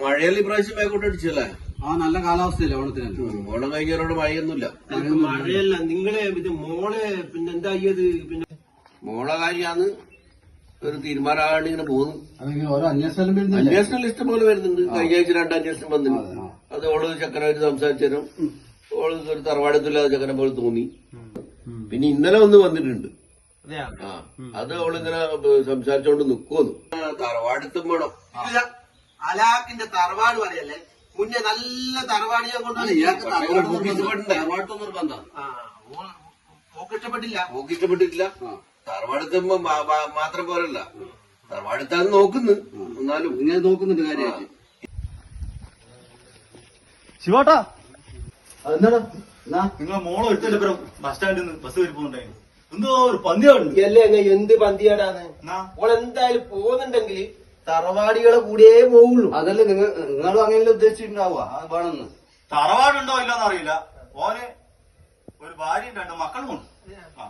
മഴയിൽ ഇപ്രാവശ്യം ബാക്കോട്ട് അടിച്ചല്ലേ ആ നല്ല കാലാവസ്ഥയല്ലേ ഓണത്തിന്? ഓണം കഴിഞ്ഞവരോട് മഴയൊന്നുമില്ല. മഴയല്ല നിങ്ങളെ പിന്നെ മോളെ പിന്നെ എന്താ ചെയ്യത് പിന്നെ മോളെ കാര്യാന്ന് ഒരു തീരുമാനമാകാണ്ട് ഇങ്ങനെ പോകുന്നു. അന്വേഷണം ഇഷ്ടം പോലെ വരുന്നുണ്ട്. കഴിഞ്ഞ ആഴ്ച രണ്ട് അന്വേഷണം വന്നിട്ടുണ്ട് അത് ഓൾ ചക്കനായിട്ട് സംസാരിച്ചാലും ഓൾ ഒരു തറവാടത്തില്ലാതെ ചക്കരം പോലെ തോന്നി. പിന്നെ ഇന്നലെ ഒന്ന് വന്നിട്ടുണ്ട്. ആ. അത് അവളിങ്ങനെ സംസാരിച്ചോണ്ട് നിക്കുവന്നു. തറവാടത്തും വേണം അലാക്കിന്റെ തറവാട് പറയല്ലേ മുന്നേ നല്ല തറവാടിയെ കൊണ്ടാണ് ഇയാൾക്ക് തറവാട് നിർബന്ധം. ഓക്ക് ഇഷ്ടപ്പെട്ടില്ല. നോക്കി ഇഷ്ടപ്പെട്ടിട്ടില്ല. തറവാടത്തുമ്പോ മാത്രം പോരല്ല. തറവാടത്താന്ന് നോക്കുന്നു. എന്നാലും ഇങ്ങനെ നോക്കുന്നുണ്ട് കാര്യമായിട്ട്. ശിവാട്ടാ. എന്താടാ നിങ്ങൾ നിങ്ങളെ മോളെ എടുത്തല്ലേ ബസ് സ്റ്റാൻഡിൽ നിന്ന് ബസ് കയറി പോകുന്നുണ്ടായിരുന്നു എന്തോ ഒരു പന്തിയാണ് അല്ലേ എന്ത് പന്തിയാടാന്ന്? ഓളെന്തായാലും ഓൾ എന്തായാലും പോകുന്നുണ്ടെങ്കിൽ തറവാടികളെ കൂടിയേ പോവുള്ളൂ. അതല്ലേ നിങ്ങൾ നിങ്ങളും അങ്ങനെ ഉദ്ദേശിച്ചിട്ടുണ്ടാവുക? വേണമെന്ന് തറവാടുണ്ടോ ഇല്ലെന്ന് അറിയില്ല. ഓന് ഒരു ഭാര്യയും രണ്ട് മക്കളും ഉണ്ട്. ആ.